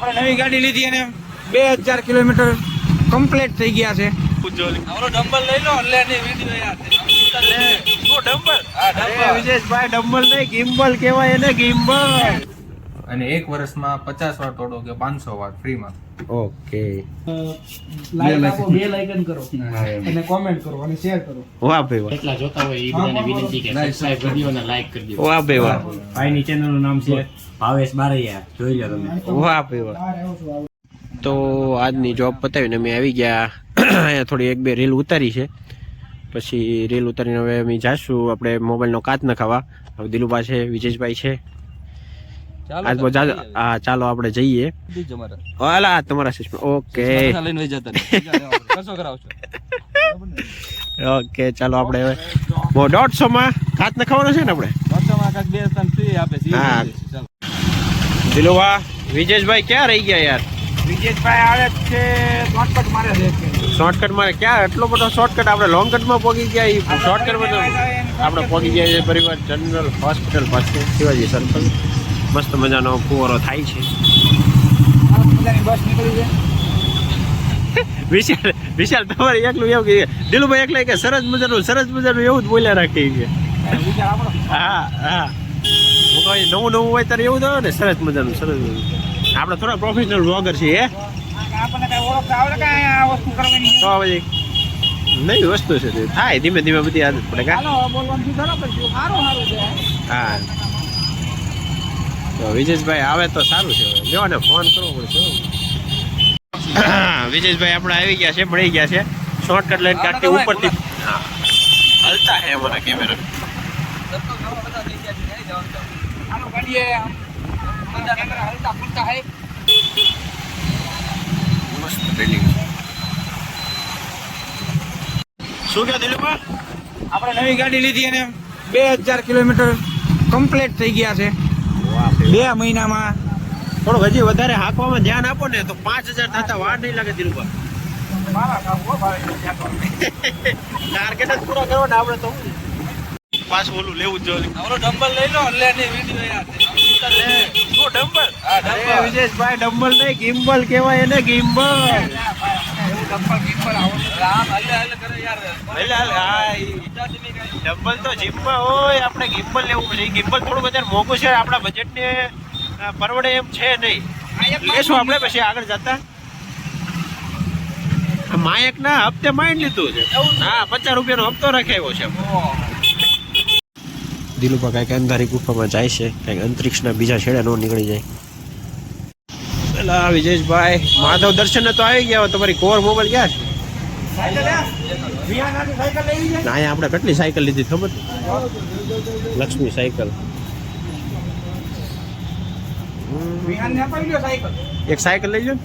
આપણે નવી ગાડી લીધી અને બે હજાર કિલોમીટર કમ્પ્લીટ થઈ ગયા છે. ડમ્બલ લઈ લો એટલે વિજેશભાઈ ડમ્બલ નહીં ગિમ્બલ કહેવાય એને ગિમ્બલ. અને એક વર્ષમાં પચાસ વાર તોડો કે પાંચસો વાર ફ્રીમાં. ઓકે. લાઈક આપો બે લાઈકન કરો. અને કોમેન્ટ કરો અને શેર કરો. વાહ ભાઈ વાહ. જોતા હોય એ બધાને વિનંતી કે સબસ્ક્રાઇબ કરી અને લાઈક કરી દો. વાહ ભાઈ વાહ. ભાઈની ચેનલનું નામ છે ભાવેશ બારૈયા. જોઈ લો તમે. વાહ ભાઈ વાહ. તો આજની જોબ પતાવીને અમે આવી ગયા. અહીંયા થોડી એક બે રીલ ઉતારી છે. પછી રીલ ઉતારીને હવે અમે જાશું. આપણે મોબાઈલનો કાચ નખાવા. હવે દિલુભા છે વિજેશભાઈ છે. આજ બહુ જા- હા ચાલો આપણે જઈએ. હાલા તમારા સિસ્ટમ ઓકે. લઈને જતા. કશો કરાવશો? ઓકે ચાલો આપણે હવે બહુ દોઢસો માં કાચ છે ને આપણે? બે ફ્રી આપે છે હા. લઈ લઈશું. ચાલો. દિલુભા વિજેશભાઈ ક્યાં રહી ગયા યાર? વિજેશભાઈ આવે છે શોર્ટકટ મારે શોર્ટકટ મારે ક્યાં? એટલો બધો શોર્ટકટ આપણે લોંગ કટમાં પહોંચી ગયા એ શોર્ટકટમાં તો આપણે પહોંચી ગયા છે પરિવાર જનરલ હોસ્પિટલ પાસે શિવાજી સર્કલ મસ્ત મજાનો ફુવારો થાય છે. વિશાલ વિશાલ તમારે એકલું એવું કે દિલુભાઈ એકલા કે સરસ મજાનું સરસ મજાનું એવું જ બોલ્યા રાખે છે. હા હા. હું કહું નવું નવું હોય ત્યારે એવું થયો ને સરસ મજાનું સરસ મજાનું. આપણે થોડા પ્રોફેશનલ વ્લોગર છીએ હે? તો પછી નવી વસ્તુ છે થાય ધીમે ધીમે બધી આદત પડે હા. તો વિજેશભાઈ આવે તો સારું છે લ્યો ને ફોન કરવો પડશે વિજેશભાઈ આપણે આવી ગયા છે મળી ગયા છે. શોર્ટકટ લઈને કાંકથી ઉપરથી. હા. હલતા હે અમારા કેમેરા શું કહો દિલીપા? આપણે નવી ગાડી લીધી અને બે હજાર કિલોમીટર કમ્પ્લીટ થઈ ગયા છે. બે મહિનામાં. થોડુંક હજી વધારે હાંકવામાં ધ્યાન આપો ને તો પાંચ હજાર થતા વાર નહીં લાગે ધીરુભા ટાર્ગેટ જ પૂરા કરો ને આપણે તો પાછું ઓલું લેવું જ જોઈએ આવરો ડમ્બલ લઈ લો એટલે એની વીડિયો ડમ્બલ? વિજેશભાઈ ડમ્બલ નહીં ગિમ્બલ કહેવાય એને ગિમ્બલ. આમ હલે હલે કરે યાર હલે હલે હા, કાંઈ. તો જીમમાં હોય આપણે ગિમ્બલ લેવું પડે ગિમ્બલ થોડું વધારે મોંઘું છે આપણા બજેટને ને પરવડે એમ છે નહીં. લેશું આપણે પછી આગળ જતા. માયક ના હપ્તે માંડ લીધું છે. હા પચાસ રૂપિયાનો હપ્તો રાખાયો છે. દિલુપા કંઈક અંધારી ગુફામાં જાય છે કાંઈક અંતરિક્ષના બીજા છેડે ન નીકળી જાય. પેલા વિજેશભાઈ માધવ દર્શન તો આવી ગયા તમારી કોર મોબાઈલ ક્યાં છે? ના અહીંયા આપણે કેટલી સાયકલ લીધી ખબર? લક્ષ્મી સાયકલ. એક સાયકલ લઈ લો ને.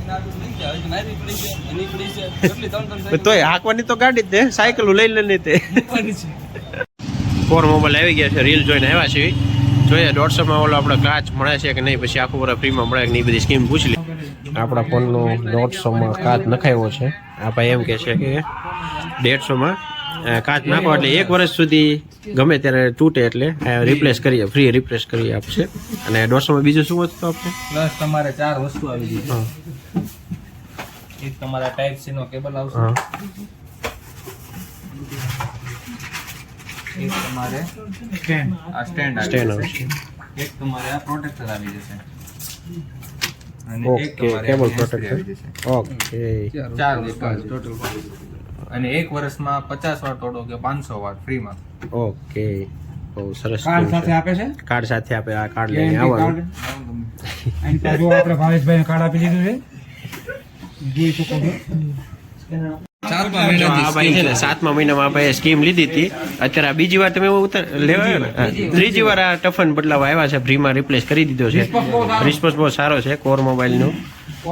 જાય, હજી મારી પડી છે, એની પડી છે, કેટલી ત્રણ ત્રણ પણ તોય હાંકવાની તો ગાડી જ તે સાયકલ લઈ લે નહીં તે. ફોર મોબાઈલ આવી ગયા છે રીલ જોઈને આવ્યા છે. જોઈએ દોઢસોમાં ઓલો આપણે કાચ મળે છે કે નહીં પછી આખું વર્ષ ફ્રીમાં મળે કે નહીં બધી સ્કીમ પૂછી લે. આપણા ફોનનો દોઢસોમાં કાચ નખાયો છે. આ ભાઈ એમ કે છે કે દેડસોમાં કાચ નાખો એટલે એક વર્ષ સુધી ગમે ત્યારે તૂટે એટલે રિપ્લેસ કરીએ ફ્રી રિપ્લેસ કરી આપશે. અને દોઢસોમાં બીજું શું વસ્તુ આપશે પ્લસ તમારે ચાર વસ્તુ આવી ગઈ. એક તમારા ટાઈપ સી નો કેબલ આવશે. એક તમારે આ સ્ટેન્ડ સ્ટેન્ડ આવશે. એક તમારે આ પ્રોટેક્ટર આવી જશે. અને એક તમારે કેબલ પ્રોટેક્ટર ઓકે. ચાર આવી અને એક વર્ષમાં પચાસ વાર તોડો કે પાંચસો વાર ફ્રીમાં. ઓકે. બહુ સરસ કાર્ડ સાથે આપે છે? કાર્ડ સાથે આપે આ કાર્ડ લઈને આવવાનું અને પાછું આપણે ભાવેશભાઈને કાર્ડ આપી દીધું છે. જોઈ શકો છો સાતમા મહિનામાં આ સ્કીમ લીધી હતી. અત્યારે બીજી વાર તમે ઉતર લેવા ને. ત્રીજી વાર. આ ટફન બદલાવ આવ્યા છે. ફ્રીમાં રિપ્લેસ કરી દીધો છે. રિસ્પોન્સ બહુ સારો. છે. કોર મોબાઈલનો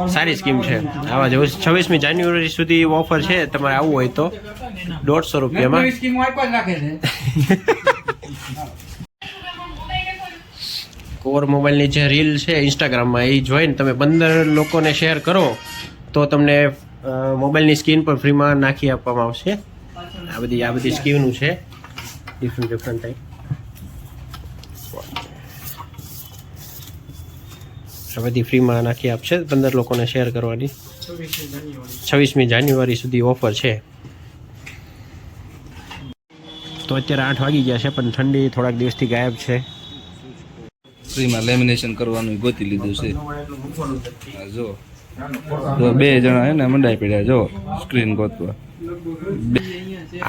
સારી સ્કીમ છે. આવા જેવું છવ્વીસમી જાન્યુઆરી સુધી ઓફર છે. તમારે આવવું હોય તો દોઢસો રૂપિયામાં. કોર મોબાઈલની જે રીલ છે. ઇન્સ્ટાગ્રામમાં એ જોઈને તમે પંદર લોકોને શેર કરો તો તમને મોબાઈલની સ્ક્રીન પર ફ્રીમાં નાખી આપવામાં આવશે. આ બધી આ બધી સ્કીમનું છે. ડિફરન્ટ ડિફરન્ટ ટાઈપ આ બધી ફ્રીમાં નાખી આપશે. પંદર લોકોને શેર કરવાની. છવ્વીસમી જાન્યુઆરી સુધી ઓફર છે. તો અત્યારે આઠ વાગી ગયા છે, પણ ઠંડી થોડાક દિવસથી ગાયબ છે. ફ્રીમાં લેમિનેશન કરવાનું ગોતી લીધું છે. જો. બે જણા હે ને મંડાઈ પડ્યા જો સ્ક્રીન ગોતવા.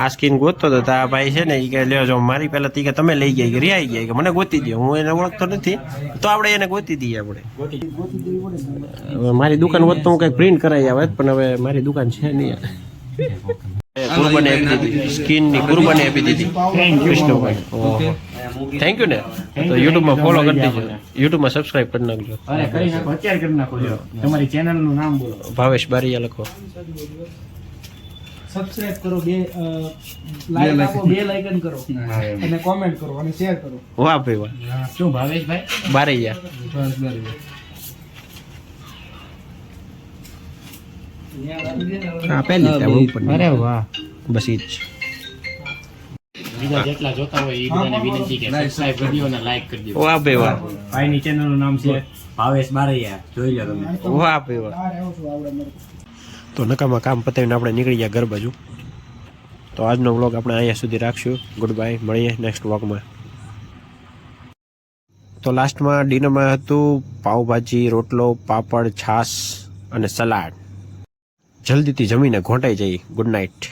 આ સ્કીન ગોતતો હતો તા ભાઈ છે ને એ કે લ્યો જો મારી પહેલા તી કે તમે લઈ ગયા કે રિયાઈ ગયા કે મને ગોતી દો હું એને ઓળખતો નથી તો આપણે એને ગોતી દઈએ આપણે. મારી દુકાન વધતો તો હું કંઈક પ્રિન્ટ કરાવી આવે પણ હવે મારી દુકાન છે નહીં કુરબાની આપી દીધી. સ્કીનની કુરબાની આપી દીધી. વિષ્ણુભાઈ થેન્ક યુ ને. તો યુટ્યુબમાં ફોલો કરી દેજો. યુટ્યુબમાં સબસ્ક્રાઇબ કરી નાખજો. અરે કરી નાખો અત્યારે કરી નાખો જો. તમારી ચેનલનું નામ બોલો. ભાવેશ બારીયા લખો. સબસ્ક્રાઇબ કરો બે લાઈક આપો બે લાઇકન કરો. અને કોમેન્ટ કરો અને શેર કરો. વાહ ભાઈ વાહ. શું ભાવેશભાઈ? બારૈયા. ઉપર અરે વાહ. બસ ઈ જ. બીજા જેટલા જોતા હોય એ બધાને વિનંતી કે સબસ્ક્રાઇબ કરી દો અને લાઈક કરી દો વાહ ભાઈ વાહ. ભાઈની ચેનલનું નામ છે ભાવેશ બારૈયા. જોઈ લો તમે. વાહ ભાઈ વાહ. આ રહેવું છું આવડે મને. તો નકામાં કામ પતાવીને આપણે નીકળી ગયા ઘર બાજુ. તો આજનો વ્લોગ આપણે અહીંયા સુધી રાખશું. ગુડ બાય મળીએ નેક્સ્ટ વ્લોગમાં તો લાસ્ટમાં ડિનરમાં હતું પાઉભાજી રોટલો પાપડ છાશ અને સલાડ. જલ્દીથી જમીને ઘોંટાઈ જઈ. Good night